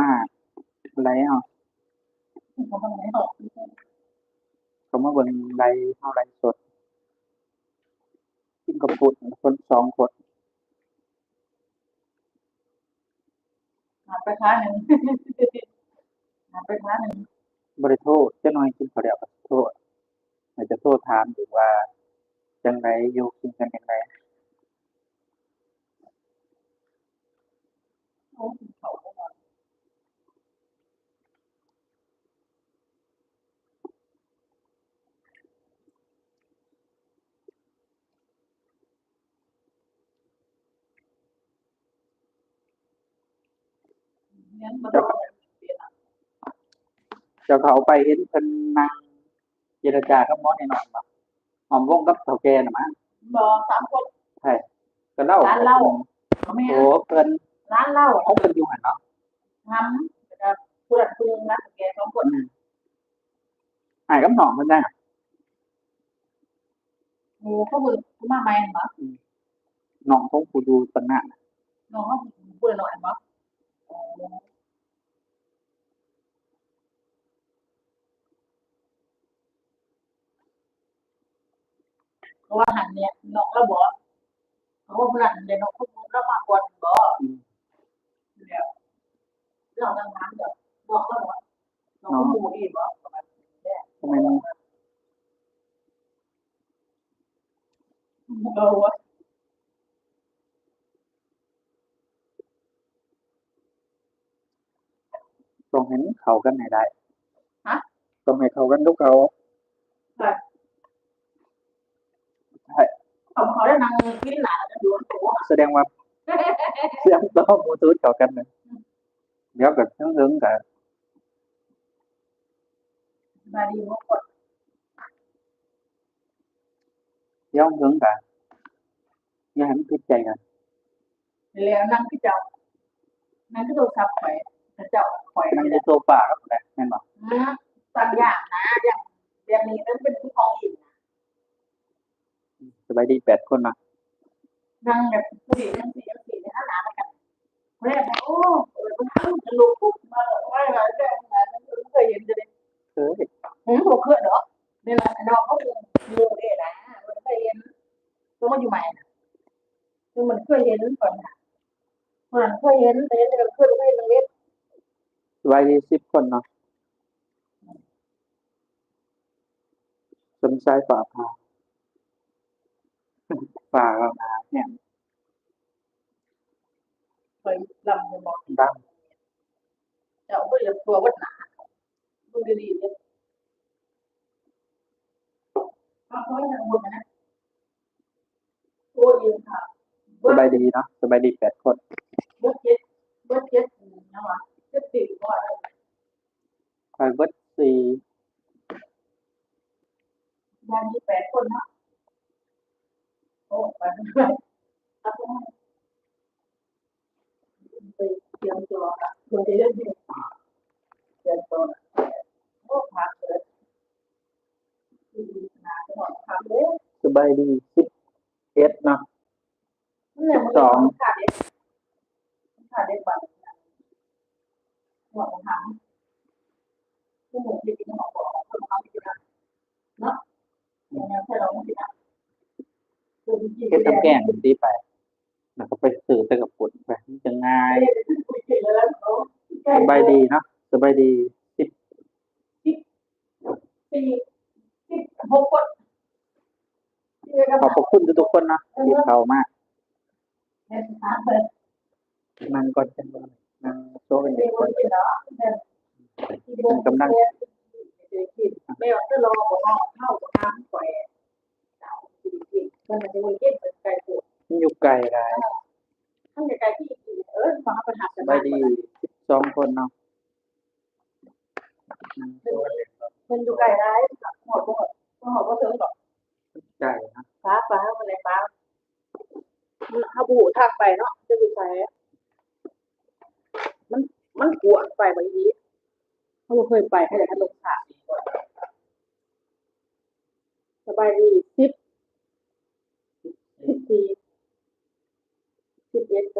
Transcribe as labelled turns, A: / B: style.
A: มาอะไรเอา
B: เขาทำไหนหรอก
A: เขามาเบิ่งไรเท่าไรสดกินกับปุดคนสองคน
B: หาไปค้าหนึ่งหาไปค้าหนึ่ง
A: บริโทษเจ้าน้อยกินเขาวเดียวกับโทษอาจจะโทษถามถึงว่าจังไรอยู่กินกันยังไง
B: โอ้เขา เนี่ยมันต้อง
A: เจ้าเขาไปเห็นเป็นนางเจรจากับหมอในหนอนปะหอมวงกับเถาแกน่ะมั้ง
B: บอสามคน
A: ใช่ก็เล่า
B: ร้านเหล้าเขาไม่
A: โอ้เพิ่น
B: ร้านเหล้า
A: เขาเพิ่นอยู่หันเนาะ
B: ทำจะพูดคุณนะแกสองคน
A: อืมหายกับหนองเพิ่นได้น่ะ
B: โอ้เขาพูดมาใหม่เหรอ
A: หนองของผู้ดูตนหน้า
B: น้องเขาพูดหน่อยเหรอ เพราะว่าหันเนี่ยน้องเราบอกเขาว่าเพื่อนเดี๋ยวน้องเขาพูดแล้วมากกว่าบอกเดี๋ยวเราดังนั้นเดี๋ยวบอกเขาว่าน้องหมูอีกบอกประมาณนี้
A: ทำไมมัน
B: เออวะ
A: ต้องเห็นเขากันให้ได้ต้องให้เขากันทุกเขา
B: เขาเขาได้นางกินหลานกันอยู่ตัว
A: แสดงว่าเสียงต่อมูทูธเขากันเลยเดี๋ยวกับทั้งเรื่องกับ
B: มาดีมากกว่า
A: เดี๋ยวเรื่องกับอย่าให้มันผิดใจกัน
B: แล้วนั่งที่เจ้านั่งที่โทรศัพท์ ข่อยเจ้าข่อย
A: นั่ง
B: นี่แห
A: ใน
B: ละ
A: โซฟาก็ได้แม่นบอก
B: ต่างอย่างนะอย่างอย่างนี้นั่นเป็นที่ท้องอิ่ม
A: สบายดีแปดคนนะ
B: นั่งแบบผู้หญิงนั่งสี่นั่งสี่ในห้าหนากันแรกโอ้เออมันขึ้นจะลุกปุ๊บมาว่าอะไรแรกมาไม่เคยเห็นจะได้
A: เฮ้ย
B: หืมหัวเครื่องเนาะนี่แหละน้องเขาดูดูเด้นะมันเคยเห็นตัวมันอยู่ใหม่นะคือมันเคยเห็นก่อนนะมันเคยเห็นแต่ยังไม่เคยเคยเล่น
A: สบายดีสิบคนเนาะสนใจฝ่าพาฝ่าเรานาเนี่ย
B: เคยลำเลยบอก
A: ดัง
B: เจ้าไม่ยังตัววัดหนาดูดีๆเนี่ยเอาเขาอย่างหมดนะโอ้ยค่ะ
A: สบายดีเนาะสบายดีแปดคน
B: เบิร์ดเจ็ดเบิร์ดเจ็ดนะวะเจ็ดสี่ก็ ได้
A: คอยเบิดสี่
B: วันนี้แปดคนนะโอ้ไปเลยเอาไปไปเตรียมตัวนะคนที่เล่นเนี่ยเตรียมตัวนะโอ้พักเลยดีนะจะบอกพักเลย
A: สบายดีสิบเอ็ดเนาะ
B: เนี่ยมันต้องขาดเด็กขาดเด็กบัตร หัวของทางผู้หมู่ที่กินของของคนเขาที่นะเนาะอย่างนี้แค่เราไม่ได้คือจริงๆ
A: เฮ็ดน้ำแกงดีไปแล้วก็ไปสื่อไปกับปุ่นไปมันจะง่ายสบายดีเนาะสบายดีสิบ
B: สี่สิบหกคน
A: ขอบพระคุณทุกๆคนเนาะที่เข้ามา
B: ในสถานเปิด
A: นั่งก่อนจังเลย นั่งโซ่กัน
B: เรี
A: เด็
B: ย
A: ก
B: น
A: คน
B: ที่เนาะไม่ว่าจะรอของเข้าของทางแขวมันจะวนเย็นเป็นไก่ตัว
A: มันอยู่ไกลได้
B: ทั้งไก่ที่เออฟังปัญหา
A: สบายดีสองคนเนาะ
B: มันอยู่ไก่ร้ายหัวก็หัวก็เสริมก่อน
A: ใจนะ
B: ฟ้าฟ้าอะไรฟ้าถ้าบูทางไปเนาะจะดูไปมัน มันกวนไปบางทีเขาเคยไปให้แต่ท่านลงขาสบายดีสิบสิบสี่สิบเอ็ดกับส